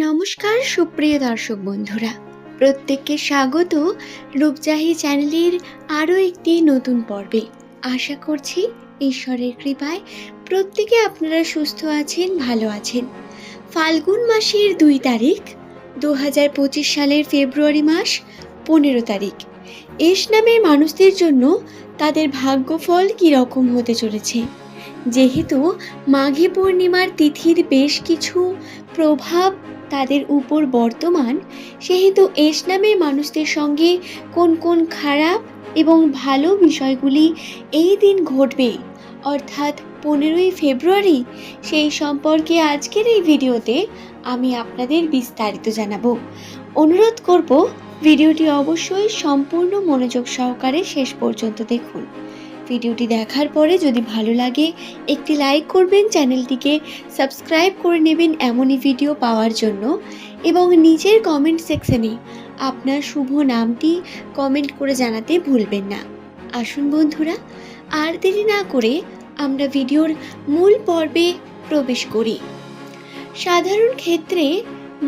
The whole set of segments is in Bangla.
নমস্কার, সুপ্রিয় দর্শক বন্ধুরা। প্রত্যেককে স্বাগত রূপজাহি চ্যানেলের আরও একটি নতুন পর্বে। আশা করছি ঈশ্বরের কৃপায় প্রত্যেকে আপনারা সুস্থ আছেন, ভালো আছেন। ফাল্গুন মাসের দুই তারিখ দু হাজার পঁচিশ সালের ফেব্রুয়ারি মাস, পনেরো তারিখ। এস নামের মানুষদের জন্য তাদের ভাগ্যফল কী রকম হতে চলেছে? যেহেতু মাঘী পূর্ণিমার তিথির বেশ কিছু প্রভাব তাদের উপর বর্তমান, সেহেতু এস নামের মানুষদের সঙ্গে কোন কোন খারাপ এবং ভালো বিষয়গুলি এই দিন ঘটবে। অর্থাৎ পনেরোই ফেব্রুয়ারি, সেই সম্পর্কে আজকের এই ভিডিওতে আমি আপনাদের বিস্তারিত জানাব। অনুরোধ করব, ভিডিওটি অবশ্যই সম্পূর্ণ মনোযোগ সহকারে শেষ পর্যন্ত দেখুন। ভিডিওটি দেখার পরে যদি ভালো লাগে, একটি লাইক করবেন, চ্যানেলটিকে সাবস্ক্রাইব করে নেবেন এমনই ভিডিও পাওয়ার জন্য। এবং নিচের কমেন্ট সেকশনে আপনার শুভ নামটি কমেন্ট করে জানাতে ভুলবেন না। আসুন বন্ধুরা, আর দেরি না করে আমরা ভিডিওর মূল পর্বে প্রবেশ করি। সাধারণ ক্ষেত্রে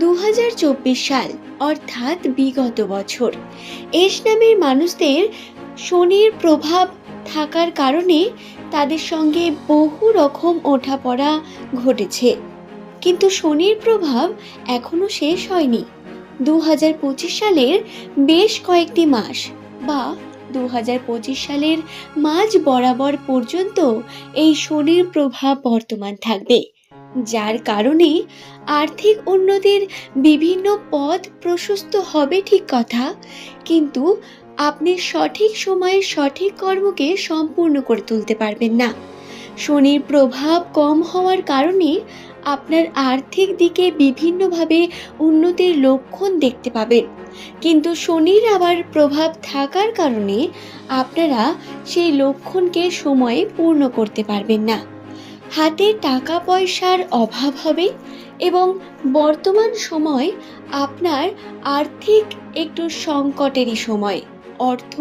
দু হাজার চব্বিশ সাল, অর্থাৎ বিগত বছর, এস নামের মানুষদের শনির প্রভাব থাকার কারণে তাদের সঙ্গে বহু রকম ওঠাপড়া ঘটেছে। কিন্তু শনির প্রভাব এখনও শেষ হয়নি। দু হাজার পঁচিশ সালের বেশ কয়েকটি মাস বা দু সালের মাঝ বরাবর পর্যন্ত এই শনির প্রভাব বর্তমান থাকবে, যার কারণে আর্থিক উন্নতির বিভিন্ন পথ প্রশস্ত হবে ঠিক কথা, কিন্তু আপনি সঠিক সময়ে সঠিক কর্মকে সম্পূর্ণ করে তুলতে পারবেন না। শনির প্রভাব কম হওয়ার কারণে আপনার আর্থিক দিকে বিভিন্নভাবে উন্নতির লক্ষণ দেখতে পাবেন। কিন্তু শনির আবার প্রভাব থাকার কারণে আপনারা সেই লক্ষণকে সময়ে পূর্ণ করতে পারবেন না। হাতে টাকা পয়সার অভাব হবে এবং বর্তমান সময় আপনার আর্থিক একটু সংকটেরই সময়। অর্থ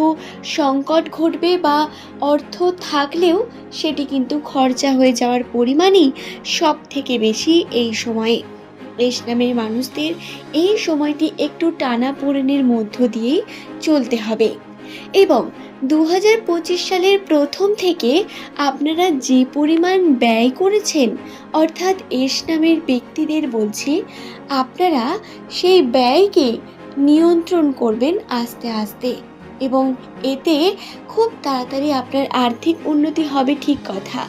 সংকট ঘটবে বা অর্থ থাকলেও সেটি কিন্তু খরচা হয়ে যাওয়ার পরিমাণই সব থেকে বেশি এই সময়ে। দেশ নামের মানুষদের এই সময়টি একটু টানা পোড়েনের মধ্য দিয়েই চলতে হবে। এবং দু হাজার পঁচিশ সালের প্রথম থেকে আপনারা যে পরিমাণ ব্যয় করেছেন, অর্থাৎ এস নামের ব্যক্তিদের বলছি, আপনারা সেই ব্যয়কে নিয়ন্ত্রণ করবেন আস্তে আস্তে। এবং এতে খুব তাড়াতাড়ি আপনার আর্থিক উন্নতি হবে, ঠিক কথা।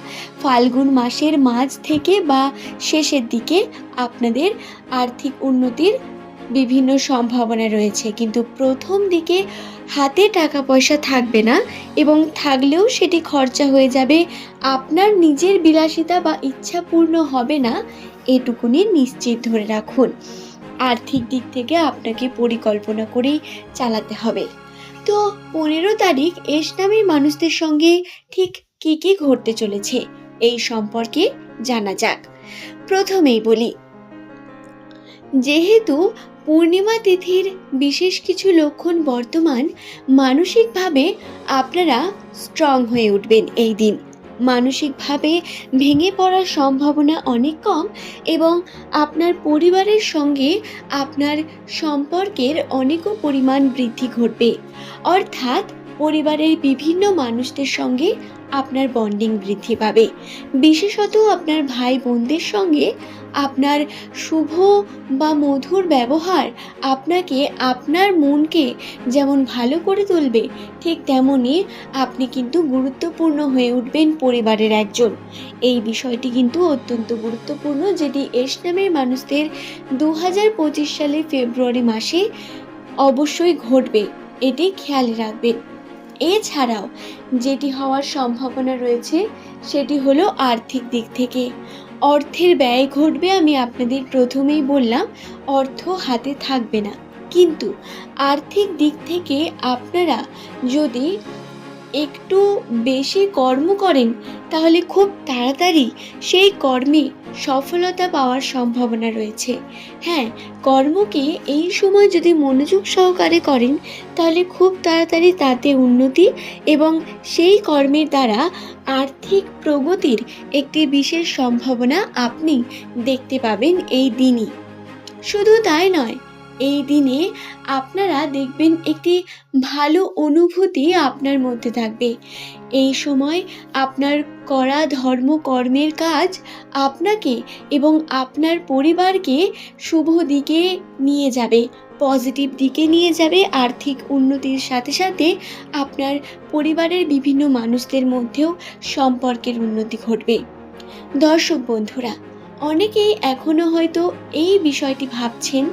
ফাল্গুন মাসের মাঝ থেকে বা শেষের দিকে আপনাদের আর্থিক উন্নতির বিভিন্ন সম্ভাবনা রয়েছে। কিন্তু প্রথম দিকে হাতে টাকা পয়সা থাকবে না এবং থাকলেও সেটি খরচা হয়ে যাবে। আপনার নিজের বিলাসিতা বা ইচ্ছা পূর্ণ হবে না, এটুকুনি নিশ্চিত ধরে রাখুন। আর্থিক দিক থেকে আপনাকে পরিকল্পনা করেই চালাতে হবে। তো পনেরো তারিখ এস নামের মানুষদের সঙ্গে ঠিক কি কি ঘটতে চলেছে, এই সম্পর্কে জানা যাক। প্রথমেই বলি, যেহেতু পূর্ণিমা তিথির বিশেষ কিছু লক্ষণ বর্তমান, মানসিকভাবে আপনারা স্ট্রং হয়ে উঠবেন এই দিন। মানসিকভাবে ভেঙে পড়ার সম্ভাবনা অনেক কম এবং আপনার পরিবারের সঙ্গে আপনার সম্পর্কের অনেকও পরিমাণ বৃদ্ধি ঘটবে। অর্থাৎ পরিবারের বিভিন্ন মানুষদের সঙ্গে আপনার বন্ডিং বৃদ্ধি পাবে। বিশেষত আপনার ভাই বোনদের সঙ্গে আপনার শুভ বা মধুর ব্যবহার আপনাকে আপনার মনকে যেমন ভালো করে তুলবে, ঠিক তেমনই আপনি কিন্তু গুরুত্বপূর্ণ হয়ে উঠবেন পরিবারের একজন। এই বিষয়টি কিন্তু অত্যন্ত গুরুত্বপূর্ণ, যেটি এস নামের মানুষদের দু সালের ফেব্রুয়ারি মাসে অবশ্যই ঘটবে। এটি খেয়াল রাখবেন। এছাড়াও যেটি হওয়ার সম্ভাবনা রয়েছে, সেটি হলো আর্থিক দিক থেকে। অর্থের ব্যয় ঘটবে আমি আপনাদের প্রথমেই বললাম, অর্থ হাতে থাকবে না। কিন্তু আর্থিক দিক থেকে আপনারা যদি একটু বেশি কর্ম করেন, তাহলে খুব তাড়াতাড়ি সেই কর্মে সফলতা পাওয়ার সম্ভাবনা রয়েছে। হ্যাঁ কর্মকে এই সময় যদি মনোযোগ সহকারে করেন, তাহলে খুব তাড়াতাড়ি তাতে উন্নতি এবং সেই কর্মের দ্বারা আর্থিক প্রগতির একটি বিশেষ সম্ভাবনা আপনি দেখতে পাবেন এই দিনই। শুধু তাই নয় এই দিনে আপনারা দেখবেন একটি ভালো অনুভূতি আপনার মধ্যে থাকবে। এই সময় আপনার করা ধর্ম কর্মের কাজ আপনাকে এবং আপনার পরিবারকে শুভ দিকে নিয়ে যাবে, পজিটিভ দিকে নিয়ে যাবে, আর্থিক উন্নতির সাথে সাথে আপনার পরিবারের বিভিন্ন মানুষদের মধ্যেও সম্পর্কের উন্নতি ঘটবে। দর্শক বন্ধুরা অনেকেই এখনও হয়তো এই বিষয়টি ভাবছেন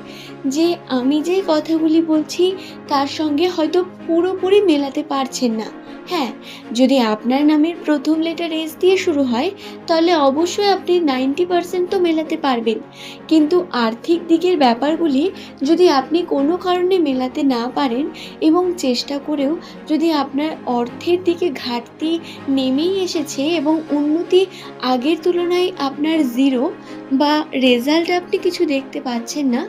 যে আমি যে কথাগুলি বলছি তার সঙ্গে হয়তো পুরোপুরি মেলাতে পারছেন না। হ্যাঁ যদি আপনার নামের প্রথম লেটার এস দিয়ে শুরু হয়, তাহলে অবশ্যই আপনি নাইনটি পার্সেন্ট তো মেলাতে পারবেন। কিন্তু আর্থিক দিকের ব্যাপারগুলি যদি আপনি কোনো কারণে মেলাতে না পারেন এবং চেষ্টা করেও যদি আপনার অর্থের দিকে ঘাটতি নেমেই এসেছে এবং উন্নতি আগের তুলনায় আপনার জিরো বা রেজাল্ট আপনি কিছু দেখতে পাচ্ছেন না,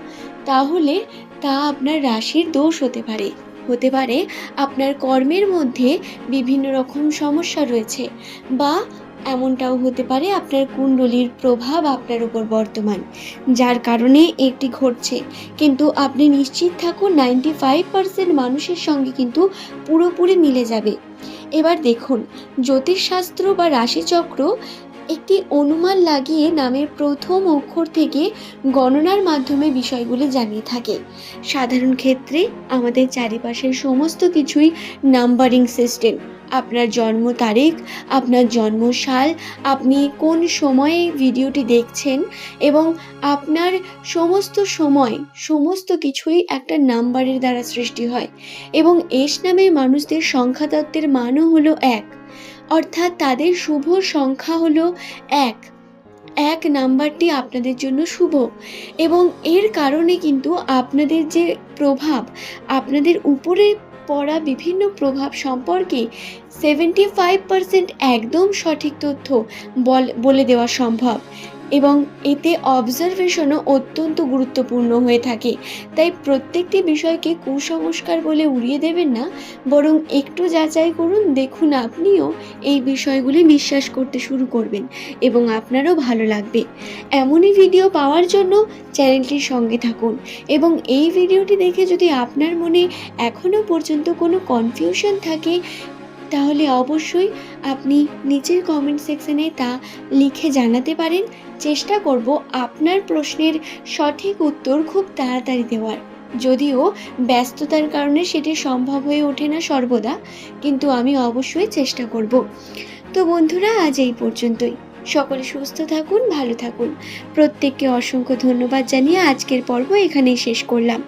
তাহলে তা আপনার রাশির দোষ হতে পারে। হতে পারে আপনার কর্মের মধ্যে বিভিন্ন রকম সমস্যা রয়েছে বা এমনটাও হতে পারে আপনার কুণ্ডলীর প্রভাব আপনার উপর বর্তমান, যার কারণে একটি ঘটছে। কিন্তু আপনি নিশ্চিত থাকুন নাইনটি ফাইভ পার্সেন্ট মানুষের সঙ্গে কিন্তু পুরোপুরি মিলে যাবে। এবার দেখুন, জ্যোতিষশাস্ত্র বা রাশিচক্র একটি অনুমান লাগিয়ে নামের প্রথম অক্ষর থেকে গণনার মাধ্যমে বিষয়গুলি জানিয়ে থাকে। সাধারণ ক্ষেত্রে আমাদের চারিপাশের সমস্ত কিছুই নাম্বারিং সিস্টেম। আপনার জন্ম তারিখ, আপনার জন্মসাল, আপনি কোন সময়ে ভিডিওটি দেখছেন এবং আপনার সমস্ত সময়, সমস্ত কিছুই একটা নাম্বারের দ্বারা সৃষ্টি হয় এবং এস নামের মানুষদের সংখ্যাতত্ত্বের মানও হলো এক। অর্থাৎ তাদের শুভ সংখ্যা হলো এক। এক নাম্বারটি আপনাদের জন্য শুভ। এবং এর কারণে কিন্তু আপনাদের যে প্রভাব, আপনাদের উপরে পড়া বিভিন্ন প্রভাব সম্পর্কে সেভেন্টি ফাইভ পার্সেন্ট একদম সঠিক তথ্য বল- বলে দেওয়া সম্ভব। এবং এতে অবজারভেশনও অত্যন্ত গুরুত্বপূর্ণ হয়ে থাকে। তাই প্রত্যেকটি বিষয়কে কুসংস্কার বলে উড়িয়ে দেবেন না, বরং একটু যাচাই করুন, দেখুন আপনিও এই বিষয়গুলি বিশ্বাস করতে শুরু করবেন এবং আপনারও ভালো লাগবে। এমনই ভিডিও পাওয়ার জন্য চ্যানেলটির সঙ্গে থাকুন এবং এই ভিডিওটি দেখে যদি আপনার মনে এখনও পর্যন্ত কোনো কনফিউশন থাকে তাহলে অবশ্যই আপনি নিচের কমেন্ট সেকশনে তা লিখে জানাতে পারেন। চেষ্টা করব আপনার প্রশ্নের সঠিক উত্তর খুব তাড়াতাড়ি দেওয়ার। যদিও ব্যস্ততার কারণে সেটি সম্ভব হয়ে ওঠে না সর্বদা, কিন্তু আমি অবশ্যই চেষ্টা করব। তো বন্ধুরা, আজ এই পর্যন্তই। সকলে সুস্থ থাকুন, ভালো থাকুন। প্রত্যেককে অসংখ্য ধন্যবাদ জানিয়ে আজকের পর্ব এখানেই শেষ করলাম।